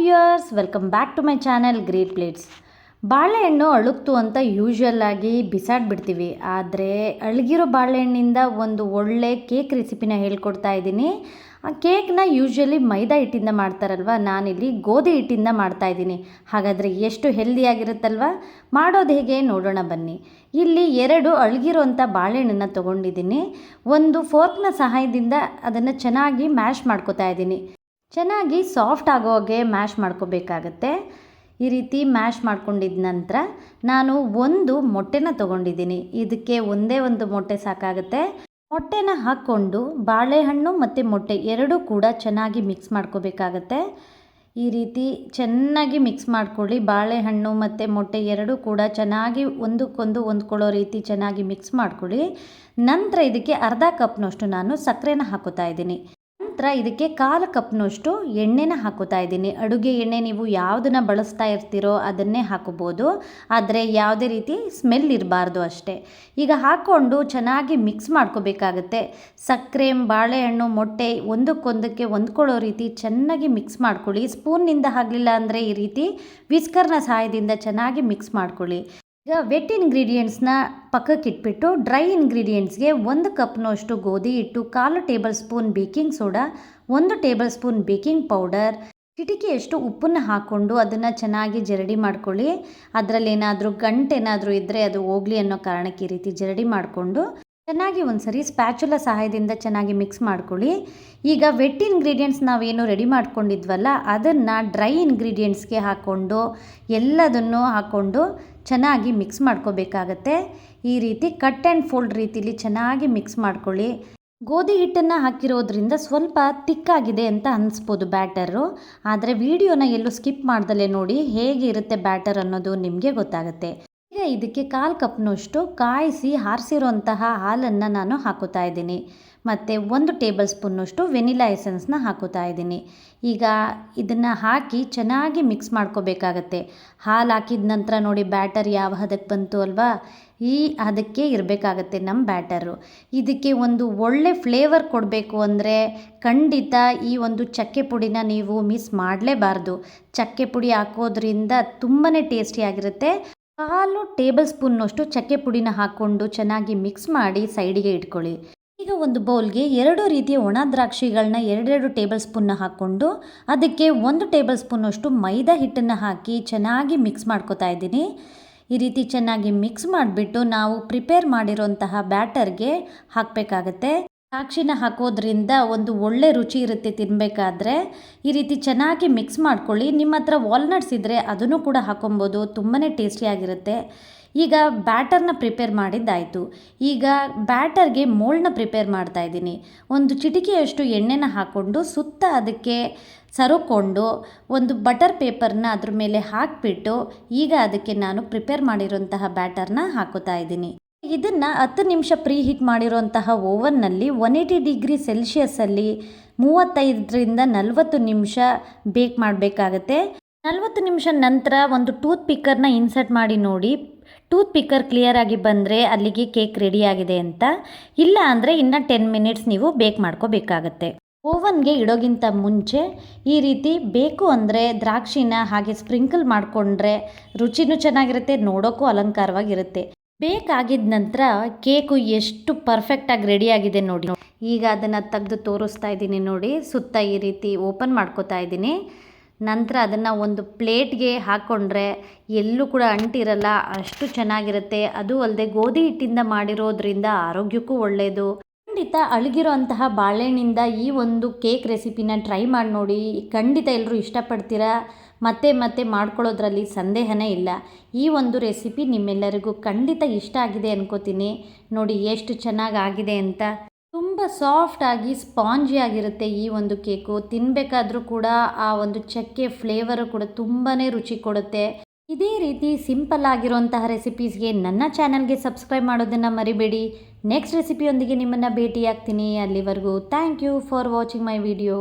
Viewers welcome back to my channel great plates ಬಾಳೆಹಣ್ಣು ಅಳುಕ್ತು ಅಂತ ಯೂಶ್ವಲ್ ಆಗಿ ಬಿಸಾಡ್ಬಿಡ್ತೀವಿ. ಆದರೆ ಅಳಗಿರೋ ಬಾಳೆಹಣ್ಣಿಂದ ಒಂದು ಒಳ್ಳೆ ಕೇಕ್ ರೆಸಿಪಿನ ಹೇಳ್ಕೊಡ್ತಾ ಇದ್ದೀನಿ. ಆ ಕೇಕ್ನ ಯೂಶ್ವಲಿ ಮೈದಾ ಹಿಟ್ಟಿಂದ ಮಾಡ್ತಾರಲ್ವ? ನಾನಿಲ್ಲಿ ಗೋಧಿ ಹಿಟ್ಟಿಂದ ಮಾಡ್ತಾ ಇದ್ದೀನಿ. ಹಾಗಾದರೆ ಎಷ್ಟು ಹೆಲ್ದಿಯಾಗಿರುತ್ತಲ್ವ ಮಾಡೋದು ಹೇಗೆ ನೋಡೋಣ ಬನ್ನಿ. ಇಲ್ಲಿ ಎರಡು ಅಳಗಿರುವಂಥ ಬಾಳೆಹಣ್ಣನ್ನು ತೊಗೊಂಡಿದ್ದೀನಿ. ಒಂದು ಫೋರ್ಕ್ನ ಸಹಾಯದಿಂದ ಅದನ್ನು ಚೆನ್ನಾಗಿ ಮ್ಯಾಶ್ ಮಾಡ್ಕೋತಾ ಇದ್ದೀನಿ. ಚೆನ್ನಾಗಿ ಸಾಫ್ಟ್ ಆಗೋ ಹಾಗೆ ಮ್ಯಾಶ್ ಮಾಡ್ಕೋಬೇಕಾಗತ್ತೆ. ಈ ರೀತಿ ಮ್ಯಾಶ್ ಮಾಡ್ಕೊಂಡಿದ್ದ ನಂತರ ನಾನು ಒಂದು ಮೊಟ್ಟೆನ ತೊಗೊಂಡಿದ್ದೀನಿ. ಇದಕ್ಕೆ ಒಂದೇ ಒಂದು ಮೊಟ್ಟೆ ಸಾಕಾಗುತ್ತೆ. ಮೊಟ್ಟೆನ ಹಾಕ್ಕೊಂಡು ಬಾಳೆಹಣ್ಣು ಮತ್ತು ಮೊಟ್ಟೆ ಎರಡೂ ಕೂಡ ಚೆನ್ನಾಗಿ ಮಿಕ್ಸ್ ಮಾಡ್ಕೋಬೇಕಾಗತ್ತೆ. ಈ ರೀತಿ ಚೆನ್ನಾಗಿ ಮಿಕ್ಸ್ ಮಾಡ್ಕೊಳ್ಳಿ. ಬಾಳೆಹಣ್ಣು ಮತ್ತು ಮೊಟ್ಟೆ ಎರಡೂ ಕೂಡ ಚೆನ್ನಾಗಿ ಒಂದಕ್ಕೊಂದು ಹೊಂದ್ಕೊಳ್ಳೋ ರೀತಿ ಚೆನ್ನಾಗಿ ಮಿಕ್ಸ್ ಮಾಡ್ಕೊಳ್ಳಿ. ನಂತರ ಇದಕ್ಕೆ ಅರ್ಧ ಕಪ್ನಷ್ಟು ನಾನು ಸಕ್ಕರೆನ ಹಾಕೋತಾ ಇದ್ದೀನಿ. ನಂತರ ಇದಕ್ಕೆ ಕಾಲು ಕಪ್ನಷ್ಟು ಎಣ್ಣೆನ ಹಾಕೋತಾ ಇದ್ದೀನಿ. ಅಡುಗೆ ಎಣ್ಣೆ ನೀವು ಯಾವುದನ್ನು ಬಳಸ್ತಾ ಇರ್ತೀರೋ ಅದನ್ನೇ ಹಾಕೋಬೋದು ಆದರೆ ಯಾವುದೇ ರೀತಿ ಸ್ಮೆಲ್ ಇರಬಾರ್ದು ಅಷ್ಟೇ. ಈಗ ಹಾಕ್ಕೊಂಡು ಚೆನ್ನಾಗಿ ಮಿಕ್ಸ್ ಮಾಡ್ಕೋಬೇಕಾಗತ್ತೆ. ಸಕ್ಕರೆ, ಬಾಳೆಹಣ್ಣು, ಮೊಟ್ಟೆ ಒಂದಕ್ಕೊಂದಕ್ಕೆ ಹೊಂದ್ಕೊಳ್ಳೋ ರೀತಿ ಚೆನ್ನಾಗಿ ಮಿಕ್ಸ್ ಮಾಡ್ಕೊಳ್ಳಿ. ಸ್ಪೂನ್ನಿಂದ ಆಗಲಿಲ್ಲ ಅಂದರೆ ಈ ರೀತಿ ವಿಸ್ಕರ್ನ ಸಹಾಯದಿಂದ ಚೆನ್ನಾಗಿ ಮಿಕ್ಸ್ ಮಾಡ್ಕೊಳ್ಳಿ. ಈಗ ವೆಟ್ ಇಂಗ್ರೀಡಿಯೆಂಟ್ಸ್ನ ಪಕ್ಕಕ್ಕೆ ಇಟ್ಬಿಟ್ಟು ಡ್ರೈ ಇಂಗ್ರೀಡಿಯೆಂಟ್ಸ್ಗೆ ಒಂದು ಕಪ್ನಷ್ಟು ಗೋಧಿ ಇಟ್ಟು ಕಾಲು ಟೇಬಲ್ ಸ್ಪೂನ್ ಬೇಕಿಂಗ್ ಸೋಡಾ ಒಂದು ಟೇಬಲ್ ಸ್ಪೂನ್ ಬೇಕಿಂಗ್ ಪೌಡರ್ ಚಿಟಿಕೆಯಷ್ಟು ಉಪ್ಪನ್ನು ಹಾಕ್ಕೊಂಡು ಅದನ್ನು ಚೆನ್ನಾಗಿ ಜರಡಿ ಮಾಡ್ಕೊಳ್ಳಿ. ಅದರಲ್ಲಿ ಏನಾದರೂ ಗಂಟೇನಾದರೂ ಇದ್ದರೆ ಅದು ಹೋಗಲಿ ಅನ್ನೋ ಕಾರಣಕ್ಕೆ ಈ ರೀತಿ ಜರಡಿ ಮಾಡಿಕೊಂಡು ಚೆನ್ನಾಗಿ ಒಂದು ಸರಿ ಸ್ಪ್ಯಾಚುಲ ಸಹಾಯದಿಂದ ಚೆನ್ನಾಗಿ ಮಿಕ್ಸ್ ಮಾಡ್ಕೊಳ್ಳಿ. ಈಗ ವೆಟ್ ಇಂಗ್ರೀಡಿಯೆಂಟ್ಸ್ ನಾವೇನು ರೆಡಿ ಮಾಡ್ಕೊಂಡಿದ್ವಲ್ಲ, ಅದನ್ನು ಡ್ರೈ ಇಂಗ್ರೀಡಿಯೆಂಟ್ಸ್ಗೆ ಹಾಕ್ಕೊಂಡು ಎಲ್ಲದನ್ನು ಹಾಕ್ಕೊಂಡು ಚೆನ್ನಾಗಿ ಮಿಕ್ಸ್ ಮಾಡ್ಕೋಬೇಕಾಗತ್ತೆ. ಈ ರೀತಿ ಕಟ್ ಆ್ಯಂಡ್ ಫೋಲ್ಡ್ ರೀತಿಲಿ ಚೆನ್ನಾಗಿ ಮಿಕ್ಸ್ ಮಾಡ್ಕೊಳ್ಳಿ. ಗೋಧಿ ಹಿಟ್ಟನ್ನು ಹಾಕಿರೋದ್ರಿಂದ ಸ್ವಲ್ಪ ತಿಕ್ಕಾಗಿದೆ ಅಂತ ಅನಿಸ್ಬೋದು ಬ್ಯಾಟರು. ಆದರೆ ವಿಡಿಯೋನ ಎಲ್ಲೂ ಸ್ಕಿಪ್ ಮಾಡ್ದಲೇ ನೋಡಿ ಹೇಗೆ ಇರುತ್ತೆ ಬ್ಯಾಟರ್ ಅನ್ನೋದು ನಿಮಗೆ ಗೊತ್ತಾಗುತ್ತೆ. ಈಗ ಇದಕ್ಕೆ ಕಾಲು ಕಪ್ನಷ್ಟು ಕಾಯಿಸಿ ಹಾರಿಸಿರುವಂತಹ ಹಾಲನ್ನು ನಾನು ಹಾಕೋತಾ ಇದ್ದೀನಿ. ಮತ್ತು ಒಂದು ಟೇಬಲ್ ಸ್ಪೂನ್ನಷ್ಟು ವೆನಿಲಾ ಎಸೆನ್ಸ್ನ ಹಾಕೋತಾ ಇದ್ದೀನಿ. ಈಗ ಇದನ್ನು ಹಾಕಿ ಚೆನ್ನಾಗಿ ಮಿಕ್ಸ್ ಮಾಡ್ಕೋಬೇಕಾಗತ್ತೆ. ಹಾಲು ಹಾಕಿದ ನಂತರ ನೋಡಿ ಬ್ಯಾಟರ್ ಯಾವ ಹದಕ್ಕೆ ಬಂತು ಅಲ್ವಾ? ಈ ಅದಕ್ಕೆ ಇರಬೇಕಾಗತ್ತೆ ನಮ್ಮ ಬ್ಯಾಟರು. ಇದಕ್ಕೆ ಒಂದು ಒಳ್ಳೆ ಫ್ಲೇವರ್ ಕೊಡಬೇಕು ಅಂದರೆ ಖಂಡಿತ ಈ ಒಂದು ಚಕ್ಕೆ ಪುಡಿನ ನೀವು ಮಿಸ್ ಮಾಡಲೇಬಾರ್ದು. ಚಕ್ಕೆ ಪುಡಿ ಹಾಕೋದ್ರಿಂದ ತುಂಬಾ ಟೇಸ್ಟಿಯಾಗಿರುತ್ತೆ ಕಾಲು ಟೇಬಲ್ ಸ್ಪೂನ್ನಷ್ಟು ಚಕ್ಕೆ ಪುಡಿನ ಹಾಕ್ಕೊಂಡು ಚೆನ್ನಾಗಿ ಮಿಕ್ಸ್ ಮಾಡಿ ಸೈಡಿಗೆ ಇಟ್ಕೊಳ್ಳಿ. ಈಗ ಒಂದು ಬೌಲ್ಗೆ ಎರಡು ರೀತಿಯ ಒಣ ದ್ರಾಕ್ಷಿಗಳನ್ನ ಎರಡೆರಡು ಟೇಬಲ್ ಸ್ಪೂನ್ನ ಹಾಕ್ಕೊಂಡು ಅದಕ್ಕೆ ಒಂದು ಟೇಬಲ್ ಸ್ಪೂನಷ್ಟು ಮೈದಾ ಹಿಟ್ಟನ್ನು ಹಾಕಿ ಚೆನ್ನಾಗಿ ಮಿಕ್ಸ್ ಮಾಡ್ಕೊತಾ ಇದ್ದೀನಿ. ಈ ರೀತಿ ಚೆನ್ನಾಗಿ ಮಿಕ್ಸ್ ಮಾಡಿಬಿಟ್ಟು ನಾವು ಪ್ರಿಪೇರ್ ಮಾಡಿರೋಂತಹ ಬ್ಯಾಟರ್ಗೆ ಹಾಕಬೇಕಾಗತ್ತೆ. ದ್ರಾಕ್ಷಿನ ಹಾಕೋದ್ರಿಂದ ಒಂದು ಒಳ್ಳೆ ರುಚಿ ಇರುತ್ತೆ ತಿನ್ನಬೇಕಾದ್ರೆ ಈ ರೀತಿ ಚೆನ್ನಾಗಿ ಮಿಕ್ಸ್ ಮಾಡ್ಕೊಳ್ಳಿ. ನಿಮ್ಮ ಹತ್ರ ವಾಲ್ನಟ್ಸ್ ಇದ್ದರೆ ಅದನ್ನು ಕೂಡ ಹಾಕೊಬೋದು. ತುಂಬಾ ಟೇಸ್ಟಿಯಾಗಿರುತ್ತೆ ಈಗ ಬ್ಯಾಟರ್ನ ಪ್ರಿಪೇರ್ ಮಾಡಿದ್ದಾಯಿತು. ಈಗ ಬ್ಯಾಟರ್ಗೆ ಮೋಲ್ಡ್ನ ಪ್ರಿಪೇರ್ ಮಾಡ್ತಾ ಇದ್ದೀನಿ. ಒಂದು ಚಿಟಿಕೆಯಷ್ಟು ಎಣ್ಣೆನ ಹಾಕ್ಕೊಂಡು ಸುತ್ತ ಅದಕ್ಕೆ ಸರುಕೊಂಡು ಒಂದು ಬಟರ್ ಪೇಪರ್ನ ಅದ್ರ ಮೇಲೆ ಹಾಕಿಬಿಟ್ಟು ಈಗ ಅದಕ್ಕೆ ನಾನು ಪ್ರಿಪೇರ್ ಮಾಡಿರೋಂತಹ ಬ್ಯಾಟರ್ನ ಹಾಕೋತಾ ಇದ್ದೀನಿ. ಇದನ್ನು ಹತ್ತು ನಿಮಿಷ ಪ್ರೀ ಹೀಟ್ ಮಾಡಿರೋಂತಹ ಓವನ್ನಲ್ಲಿ ಒನ್ ಏಯ್ಟಿ ಡಿಗ್ರಿ ಸೆಲ್ಸಿಯಸ್ಸಲ್ಲಿ ಮೂವತ್ತೈದರಿಂದ ನಲವತ್ತು ನಿಮಿಷ ಬೇಕ್ ಮಾಡಬೇಕಾಗತ್ತೆ. ನಲವತ್ತು ನಿಮಿಷ ನಂತರ ಒಂದು ಟೂತ್ ಪಿಕ್ಕರ್ನ ಇನ್ಸರ್ಟ್ ಮಾಡಿ ನೋಡಿ. ಟೂತ್ ಪಿಕ್ಕರ್ ಕ್ಲಿಯರಾಗಿ ಬಂದರೆ ಅಲ್ಲಿಗೆ ಕೇಕ್ ರೆಡಿಯಾಗಿದೆ ಅಂತ. ಇಲ್ಲ ಅಂದರೆ ಇನ್ನು ಟೆನ್ ಮಿನಿಟ್ಸ್ ನೀವು ಬೇಕ್ ಮಾಡ್ಕೋಬೇಕಾಗತ್ತೆ. ಓವನ್ಗೆ ಇಡೋಗಿಂತ ಮುಂಚೆ ಈ ರೀತಿ ಬೇಕು ಅಂದರೆ ದ್ರಾಕ್ಷಿನ ಹಾಗೆ ಸ್ಪ್ರಿಂಕಲ್ ಮಾಡಿಕೊಂಡ್ರೆ ರುಚಿನೂ ಚೆನ್ನಾಗಿರುತ್ತೆ, ನೋಡೋಕ್ಕೂ ಅಲಂಕಾರವಾಗಿರುತ್ತೆ. ಬೇಕಾಗಿದ್ದ ನಂತರ ಕೇಕು ಎಷ್ಟು ಪರ್ಫೆಕ್ಟಾಗಿ ರೆಡಿಯಾಗಿದೆ ನೋಡಿ. ಈಗ ಅದನ್ನು ತೆಗೆದು ತೋರಿಸ್ತಾ ಇದ್ದೀನಿ ನೋಡಿ. ಸುತ್ತ ಈ ರೀತಿ ಓಪನ್ ಮಾಡ್ಕೋತಾ ಇದ್ದೀನಿ. ನಂತರ ಅದನ್ನು ಒಂದು ಪ್ಲೇಟ್ಗೆ ಹಾಕ್ಕೊಂಡ್ರೆ ಎಲ್ಲೂ ಕೂಡ ಅಂಟಿರಲ್ಲ ಅಷ್ಟು ಚೆನ್ನಾಗಿರುತ್ತೆ. ಅದು ಅಲ್ಲದೆ ಗೋಧಿ ಹಿಟ್ಟಿಂದ ಮಾಡಿರೋದ್ರಿಂದ ಆರೋಗ್ಯಕ್ಕೂ ಒಳ್ಳೆಯದು ಖಂಡಿತ ಅಳಗಿರೋ ಅಂತಹ ಬಾಳೆಹಣ್ಣಿಂದ ಈ ಒಂದು ಕೇಕ್ ರೆಸಿಪಿನ ಟ್ರೈ ಮಾಡಿ ನೋಡಿ. ಖಂಡಿತ ಎಲ್ಲರೂ ಇಷ್ಟಪಡ್ತೀರಾ? ಮತ್ತೆ ಮತ್ತೆ ಮಾಡ್ಕೊಳ್ಳೋದ್ರಲ್ಲಿ ಸಂದೇಹನೇ ಇಲ್ಲ. ಈ ಒಂದು ರೆಸಿಪಿ ನಿಮ್ಮೆಲ್ಲರಿಗೂ ಖಂಡಿತ ಇಷ್ಟ ಆಗಿದೆ ಅನ್ಕೋತೀನಿ. ನೋಡಿ ಎಷ್ಟು ಚೆನ್ನಾಗಿ ಆಗಿದೆ ಅಂತ. ತುಂಬ ಸಾಫ್ಟಾಗಿ ಸ್ಪಾಂಜಿ ಆಗಿರುತ್ತೆ ಈ ಒಂದು ಕೇಕು. ತಿನ್ನಬೇಕಾದ್ರೂ ಕೂಡ ಆ ಒಂದು ಚಕ್ಕೆ ಫ್ಲೇವರು ಕೂಡ ತುಂಬಾ ರುಚಿ ಕೊಡುತ್ತೆ. ಇದೇ ರೀತಿ ಸಿಂಪಲ್ ಆಗಿರುವಂತಹ ರೆಸಿಪೀಸ್ಗೆ ನನ್ನ ಚಾನಲ್ಗೆ ಸಬ್ಸ್ಕ್ರೈಬ್ ಮಾಡೋದನ್ನು ಮರಿಬೇಡಿ. ನೆಕ್ಸ್ಟ್ ರೆಸಿಪಿಯೊಂದಿಗೆ ನಿಮ್ಮನ್ನು ಭೇಟಿಯಾಗ್ತೀನಿ. ಅಲ್ಲಿವರೆಗೂ thank you for watching my video